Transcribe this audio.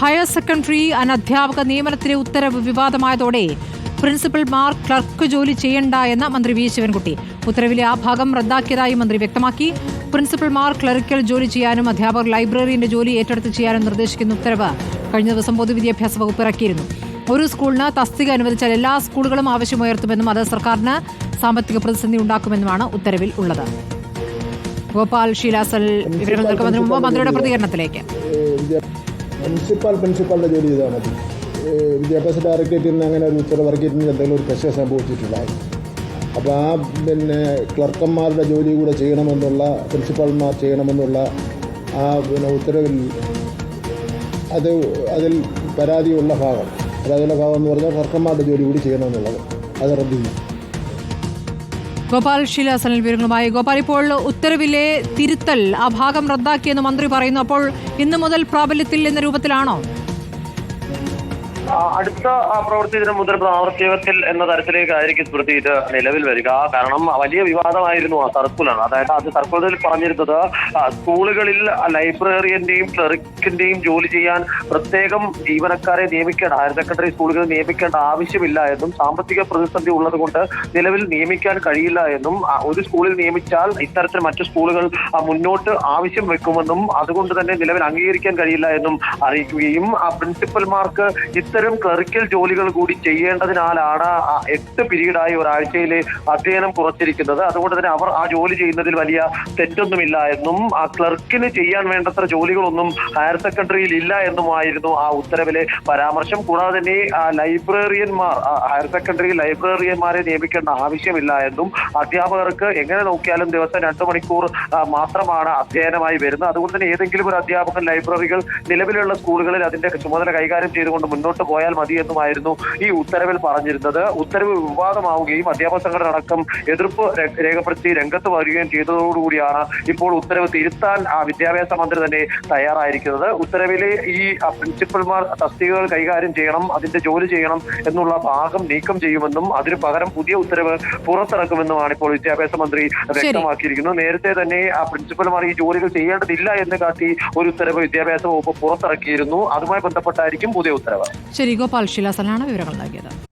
Higher secondary അനധ്യാപക നിയമനത്തിലെ ഉത്തരവ് വിവാദമായതോടെ principal പ്രിൻസിപ്പൽമാർ clerk ജോലി ചെയ്യണ്ട എന്ന് മന്ത്രി വി ശിവൻകുട്ടി. ഉത്തരവിലെ ആ ഭാഗം റദ്ദാക്കിയതായി മന്ത്രി വ്യക്തമാക്കി. പ്രിൻസിപ്പൽ പ്രിൻസിപ്പൽമാർ ക്ലറിക്കൽ ജോലി ചെയ്യാനും അധ്യാപകർ ലൈബ്രറിയുടെ ജോലി ഏറ്റെടുത്ത് ചെയ്യാനും നിർദ്ദേശിക്കുന്ന ഉത്തരവ് കഴിഞ്ഞ ദിവസം പൊതുവിദ്യാഭ്യാസ വകുപ്പ് ഇറക്കിയിരുന്നു. ഒരു സ്കൂളിന് തസ്തിക അനുവദിച്ചാൽ എല്ലാ സ്കൂളുകളും ആവശ്യമുയർത്തുമെന്നും അത് സർക്കാരിന് സാമ്പത്തിക പ്രതിസന്ധി ഉണ്ടാക്കുമെന്നുമാണ് ഉത്തരവിൽ ഉള്ളത്. ഗോപാൽ ഷീലാസൽ വിവരങ്ങൾ നൽകുന്നതിന് മുമ്പ് മന്ത്രിയുടെ പ്രതികരണത്തിലേക്ക്. പ്രിൻസിപ്പാൾ പ്രിൻസിപ്പാളിന്റെ ജോലി ചെയ്താൽ മതി. വിദ്യാഭ്യാസ ഡയറക്ടറേറ്റിൽ നിന്ന് അങ്ങനെ ഒരു ഉത്തരവ് ഇറക്കിയിട്ടുണ്ട് എന്തെങ്കിലും ഒരു പ്രശ്നം സംഭവിച്ചിട്ടില്ല അപ്പോൾ ആ പിന്നെ ക്ലർക്കന്മാരുടെ ജോലി കൂടെ ചെയ്യണമെന്നുള്ള പ്രിൻസിപ്പാൾമാർ ചെയ്യണമെന്നുള്ള ആ പിന്നെ ഉത്തരവിൽ അത് അതിൽ പരാതിയുള്ള ഭാഗം. പരാതിയുള്ള ഭാഗം എന്ന് പറഞ്ഞാൽ ക്ലർക്കന്മാരുടെ ജോലി കൂടി ചെയ്യണമെന്നുള്ളത്. അത് റദ്ദ് ചെയ്യും. ഗോപാൽ ഷീലാസനൽ വിവരങ്ങളുമായി. ഗോപാൽ ഇപ്പോൾ ഉത്തരവിലെ തിരുത്തൽ ആ ഭാഗം റദ്ദാക്കിയെന്ന് മന്ത്രി പറയുന്നു. അപ്പോൾ ഇന്നു മുതൽ പ്രാബല്യത്തിൽ എന്ന രൂപത്തിലാണോ? അടുത്ത പ്രവൃത്തി ദിനം മുതൽ പ്രാവർത്തികത്തിൽ എന്ന തരത്തിലേക്കായിരിക്കും സ്മൃതി ഇത് നിലവിൽ വരിക. കാരണം വലിയ വിവാദമായിരുന്നു ആ സർക്കുലർ. അതായത് അത് സർക്കുലറിൽ പറഞ്ഞിരുന്നത് സ്കൂളുകളിൽ ലൈബ്രറിയന്റെയും ക്ലറിക്കിന്റെയും ജോലി ചെയ്യാൻ പ്രത്യേകം ജീവനക്കാരെ നിയമിക്കേണ്ട ഹയർ സെക്കൻഡറി സ്കൂളുകളിൽ നിയമിക്കേണ്ട ആവശ്യമില്ല എന്നും സാമ്പത്തിക പ്രതിസന്ധി ഉള്ളത് കൊണ്ട് നിലവിൽ നിയമിക്കാൻ കഴിയില്ല എന്നും ഒരു സ്കൂളിൽ നിയമിച്ചാൽ ഇത്തരത്തിൽ മറ്റു സ്കൂളുകൾ മുന്നോട്ട് ആവശ്യം വെക്കുമെന്നും അതുകൊണ്ട് തന്നെ നിലവിൽ അംഗീകരിക്കാൻ കഴിയില്ല എന്നും അറിയിക്കുകയും ആ പ്രിൻസിപ്പൽമാർക്ക് ഇത്തരം ക്ലറിക്കൽ ജോലികൾ കൂടി ചെയ്യേണ്ടതിനാലാണ് എട്ട് പീരീഡായി ഒരാഴ്ചയിൽ അധ്യയനം കുറച്ചിരിക്കുന്നത്. അതുകൊണ്ട് തന്നെ അവർ ആ ജോലി ചെയ്യുന്നതിൽ വലിയ തെറ്റൊന്നുമില്ല എന്നും ആ ക്ലർക്കിന് ചെയ്യാൻ വേണ്ടത്ര ജോലികളൊന്നും ഹയർ സെക്കൻഡറിയിൽ ഇല്ല എന്നുമായിരുന്നു ആ ഉത്തരവിലെ പരാമർശം. കൂടാതെ തന്നെ ലൈബ്രറിയന്മാർ ഹയർ സെക്കൻഡറി ലൈബ്രറിയന്മാരെ നിയമിക്കേണ്ട ആവശ്യമില്ല എന്നും അധ്യാപകർക്ക് എങ്ങനെ നോക്കിയാലും ദിവസം രണ്ടു മണിക്കൂർ മാത്രമാണ് അധ്യയനമായി വരുന്നത്. അതുകൊണ്ട് തന്നെ ഏതെങ്കിലും ഒരു അധ്യാപകൻ ലൈബ്രറികൾ നിലവിലുള്ള സ്കൂളുകളിൽ അതിന്റെ ചുമതല കൈകാര്യം ചെയ്തുകൊണ്ട് മുന്നോട്ട് പോയാൽ മതിയെന്നുമായിരുന്നു ഈ ഉത്തരവിൽ പറഞ്ഞിരുന്നത്. ഉത്തരവ് വിവാദമാവുകയും അധ്യാപക സംഘടന അടക്കം എതിർപ്പ് രേഖപ്പെടുത്തി രംഗത്ത് വരികയും ചെയ്തതോടുകൂടിയാണ് ഇപ്പോൾ ഉത്തരവ് തിരുത്താൻ ആ വിദ്യാഭ്യാസ മന്ത്രി തന്നെ തയ്യാറായിരിക്കുന്നത്. ഉത്തരവിലെ ഈ പ്രിൻസിപ്പൽമാർ തസ്തികകൾ കൈകാര്യം ചെയ്യണം അതിന്റെ ജോലി ചെയ്യണം എന്നുള്ള ഭാഗം നീക്കം ചെയ്യുമെന്നും അതിന് പകരം പുതിയ ഉത്തരവ് പുറത്തിറക്കുമെന്നുമാണ് ഇപ്പോൾ വിദ്യാഭ്യാസ മന്ത്രി വ്യക്തമാക്കിയിരിക്കുന്നത് നേരത്തെ തന്നെ ആ പ്രിൻസിപ്പൽമാർ ഈ ജോലികൾ ചെയ്യേണ്ടതില്ല എന്ന് കാട്ടി ഒരു ഉത്തരവ് വിദ്യാഭ്യാസ വകുപ്പ് പുറത്തിറക്കിയിരുന്നു. അതുമായി ബന്ധപ്പെട്ടായിരിക്കും പുതിയ ഉത്തരവ്. ശരി ഗോപാൽ ശിലാസനാണ് വിവരങ്ങൾ നൽകിയത്.